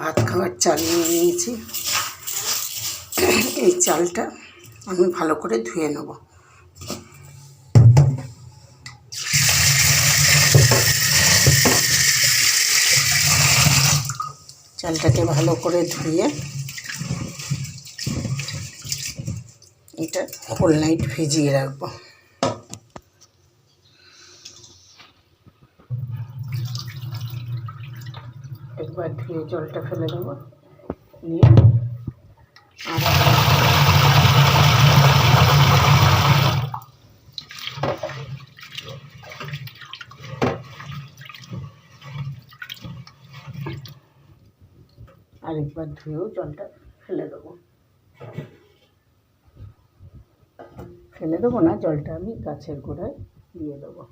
ভাত খাওয়ার চাল নিয়ে নিয়েছি। এই চালটা আমি ভালো করে ধুয়ে নেব। চালটাকে ভালো করে ধুয়ে এটা হোল নাইট ভিজিয়ে রাখব। একবার ধুয়ে জলটা ফেলে দেবো। নিয়ে আর আরেকবার ধুয়েও জলটা ফেলে দেবো। ফেলে দেবো না, জলটা আমি গাছের গোড়ায় দিয়ে দেবো।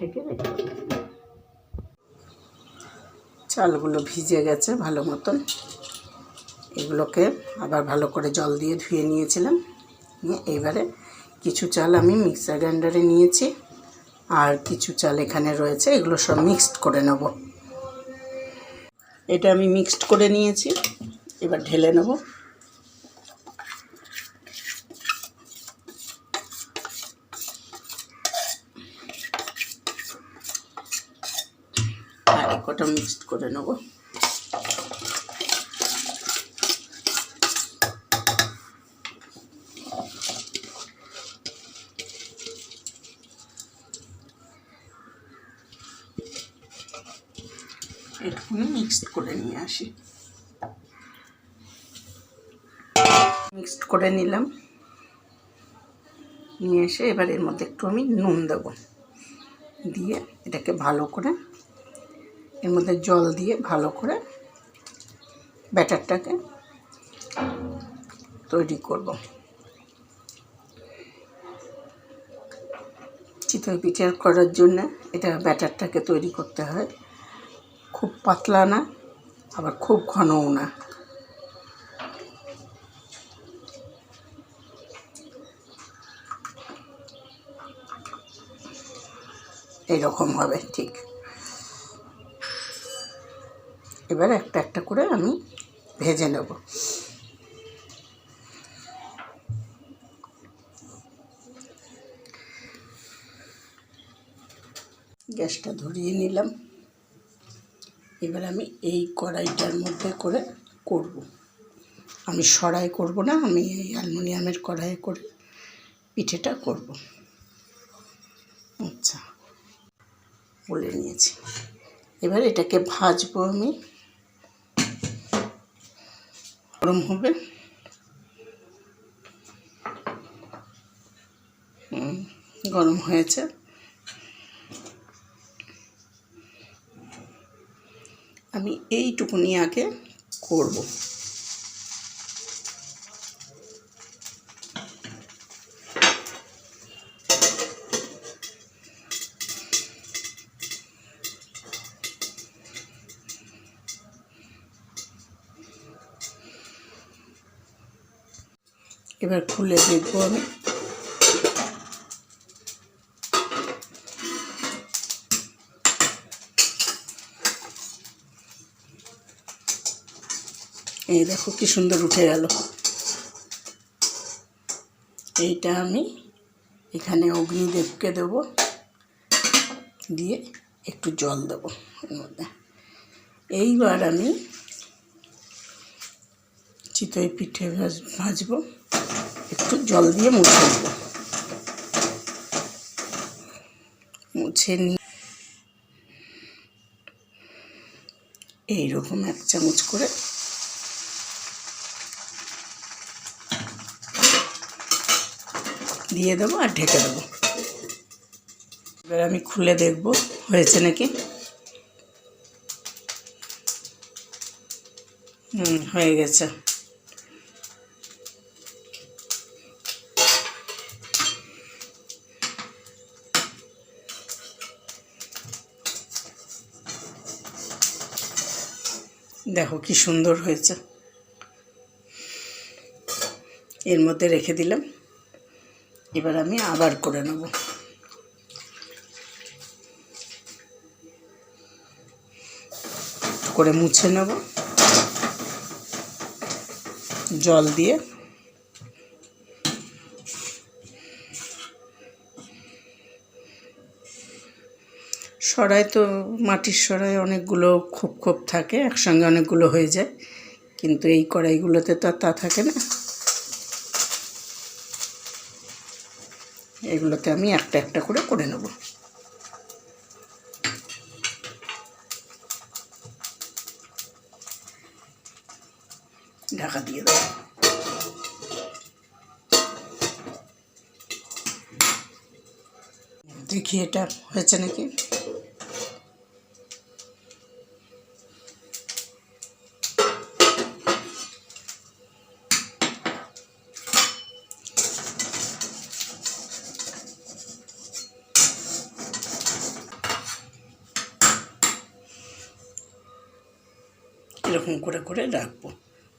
ঢেকে রেখে। চালগুলো ভিজে গেছে ভালো মতন। এগুলোকে আবার ভালো করে জল দিয়ে ধুয়ে নিয়েছিলাম। নিয়ে এবারে কিছু চাল আমি মিক্সার গ্রাইন্ডারে নিয়েছি। আর কিছু চাল এখানে রয়েছে, এগুলো সব মিক্সড করে নেব। এটা আমি মিক্সড করে নিয়েছি। এবার ঢেলে নেব। আর এ কটা মিক্সড করে নেব। এটুকুনি মিক্সড করে নিয়ে আসি। মিক্সড করে নিলাম। নিয়ে এসে এবার এর মধ্যে একটু আমি নুন দেব। দিয়ে এটাকে ভালো করে এর মধ্যে জল দিয়ে ভালো করে ব্যাটারটাকে তৈরি করব। চিতই পিঠে করার জন্য এটা ব্যাটারটাকে তৈরি করতে হয়। খুব পাতলা না, আবার খুব ঘনও না। এইরকম হবে, ঠিক। এবার একটা একটা করে আমি ভেজে নেব। গ্যাসটা ধরিয়ে নিলাম। এবার আমি এই কড়াইটার মধ্যে করে করব। আমি সরাই করব না, আমি এই অ্যালুমিনিয়ামের কড়াইয়ে করে পিঠেটা করব। আচ্ছা বলে নিয়েছি। এবার এটাকে ভাজবো আমি। গরম হবে। গরম হয়েছে। আমি এইটুকুনি আগে করব। এবার খুলে দেখব আমি। এই দেখো কি সুন্দর উঠে গেল। এইটা আমি এখানে অগ্নিদেবকে দেবো। দিয়ে একটু জল দেবো এর মধ্যে। এইবার আমি চিতই পিঠে ভাজ, ভাজবো। একটু জল দিয়ে মুছে নেব। মুছে নিয়ে এইরকম এক চামচ করে দিয়ে দেবো আর ঢেকে দেবো। এবার আমি খুলে দেখব, হয়েছে নাকি? হুম, হয়ে গেছে। দেখো কি সুন্দর হয়েছে। এর মধ্যে রেখে দিলাম। এবার আমি আবার করে নেব। করে মুছে নেব। জল দিয়ে সরাই তো, মাটির সরাই অনেকগুলো খোপ খোপ থাকে, একসঙ্গে অনেকগুলো হয়ে যায়। কিন্তু এই কড়াইগুলোতে তো তা থাকে না। এগুলোতে আমি একটা একটা করে করে নেব। ঢাকা দিয়ে দেবো। দেখি এটা হয়েছে নাকি। এরকম করে করে রাখব।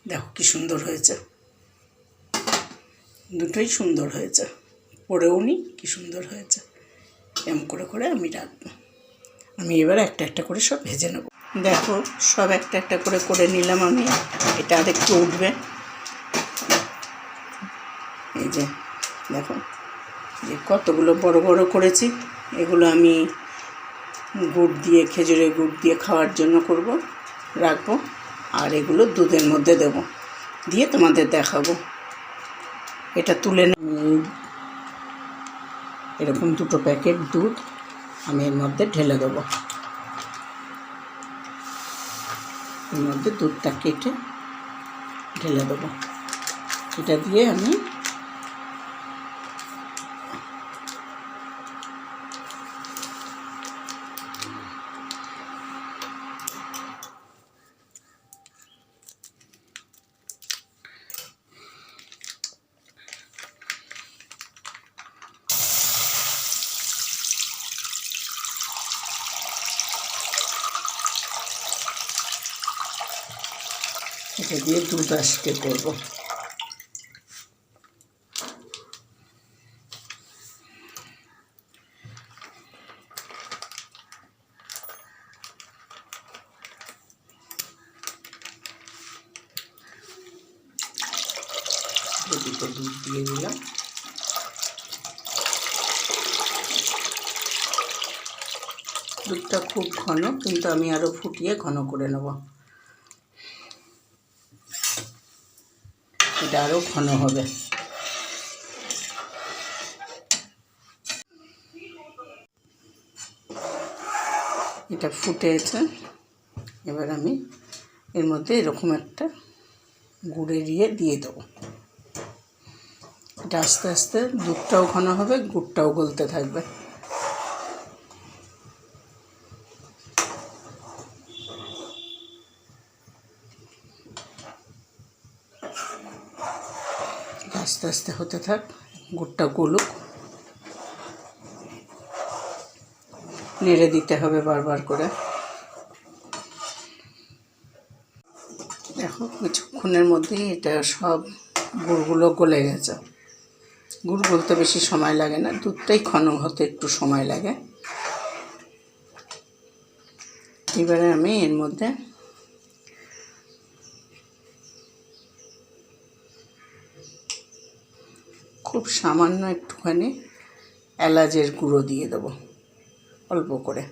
দেখো কি সুন্দর হয়েছে। দুটোই সুন্দর হয়েছে। পরেও নি, কি সুন্দর হয়েছে। এরম করে করে আমি রাখব। আমি এবার একটা একটা করে সব ভেজে নেব। দেখো, সব একটা একটা করে করে নিলাম আমি। এটা আর একটু উঠবে। এই যে, দেখো, যে কতগুলো বড় বড় করেছি, এগুলো আমি গুড় দিয়ে, খেজুরের গুড় দিয়ে খাওয়ার জন্য করব, রাখব। আর এগুলো দুধের মধ্যে দেব। দিয়ে তোমাদের দেখাবো। এটা তুলে এরকম দুটো প্যাকেট দুধ আমি এর মধ্যে ঢেলে দেব। এর মধ্যে দুধটা কেটে ঢেলে দেবো। এটা দিয়ে আমি এটা দিয়ে দুধ আজকে করব। দুটো দুধ দিয়ে দিলাম। দুধটা খুব ঘন, কিন্তু আমি আরও ফুটিয়ে ঘন করে নেব। এটা আরও ঘন হবে। এটা ফুটেছে। এবার আমি এর মধ্যে এরকম একটা গুড়ের ইয়ে দিয়ে দেবো। এটা আস্তে আস্তে দুধটাও ঘন হবে, গুড়টাও গলতে থাকবে। আস্তে আস্তে হতে থাক, গুড়টা গলুক। নেড়ে দিতে হবে বারবার করে। দেখো, কিছুক্ষণের মধ্যেই এটা সব গুড়গুলো গলে গেছে। গুড় গলতে বেশি সময় লাগে না, দুধটাই ঘন হতে একটু সময় লাগে। এবারে আমি এর মধ্যে খুব সামান্য একটুখানি এলাচের গুঁড়ো দিয়ে দেবো। অল্প করে।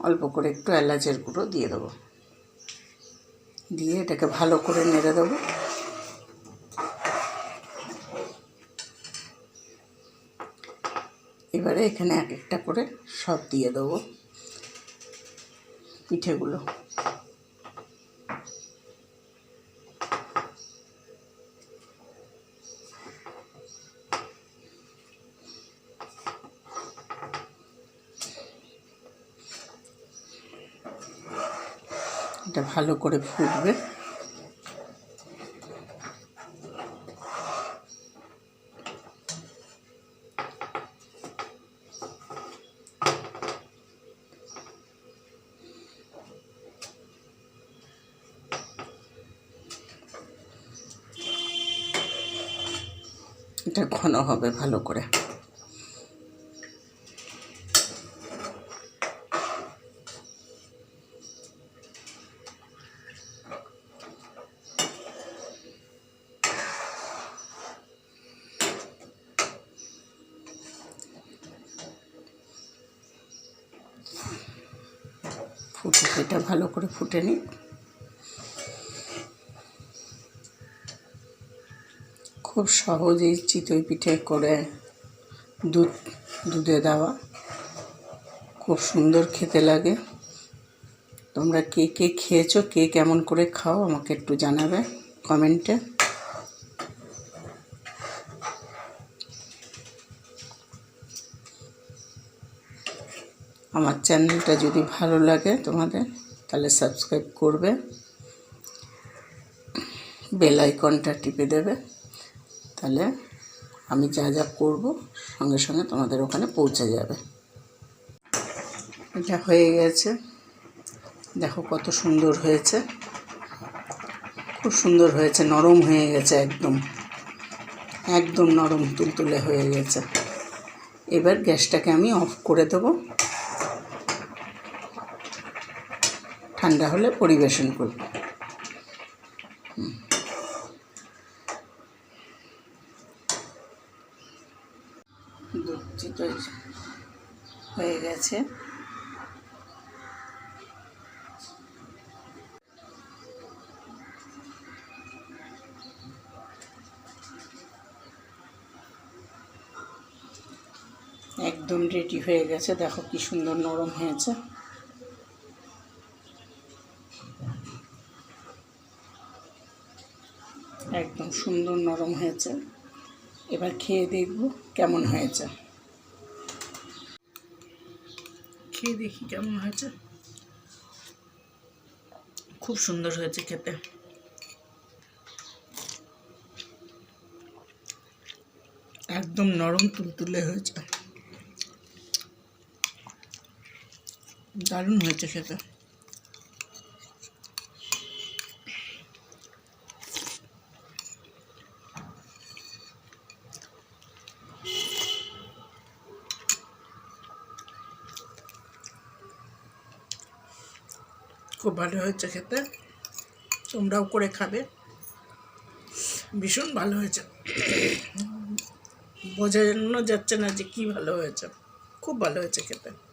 অল্প করে একটু এলাচের গুঁড়ো দিয়ে দেবো। দিয়ে এটাকে ভালো করে নেড়ে দেবো। এবারে এখানে এক একটা করে সব দিয়ে দেবো পিঠেগুলো। এটা ভালো করে ফুটবে। এটা ঘন হবে ভালো করে। করে ফুটে নিই। খুব সহজেই চিতই পিঠে করে দুধ, দুধে দেওয়া। খুব সুন্দর খেতে লাগে। তোমরা কে কে খেয়েছো, কে কেমন করে খাও আমাকে একটু জানাবে কমেন্টে। আমার চ্যানেলটা যদি ভালো লাগে তোমাদের তাহলে সাবস্ক্রাইব করবে। বেল আইকনটা টিপে দেবে। তাহলে আমি যা যা করব সঙ্গে সঙ্গে তোমাদের ওখানে পৌঁছে যাবে। এটা হয়ে গেছে। দেখো কত সুন্দর হয়েছে। খুব সুন্দর হয়েছে, নরম হয়ে গেছে একদম। একদম নরম তুলতুলে হয়ে গেছে। এবার গ্যাসটাকে আমি অফ করে দেবো। ঠান্ডা হলে পরিবেশন করব। হয়ে গেছে। একদম রেডি হয়ে গেছে। দেখো কি সুন্দর নরম হয়েছে একদম সুন্দর নরম হয়েছে। এবার খেয়ে দেখব কেমন হয়েছে। খেয়ে দেখি কেমন হয়েছে। খুব সুন্দর হয়েছে খেতে। একদম নরম তুলতুলে হয়েছে। দারুণ হয়েছে খেতে। খুব ভালো হয়েছে খেতে। তোমরাও করে খাবে। ভীষণ ভালো হয়েছে। বোঝানো যাচ্ছে না যে কী ভালো হয়েছে। খুব ভালো হয়েছে খেতে।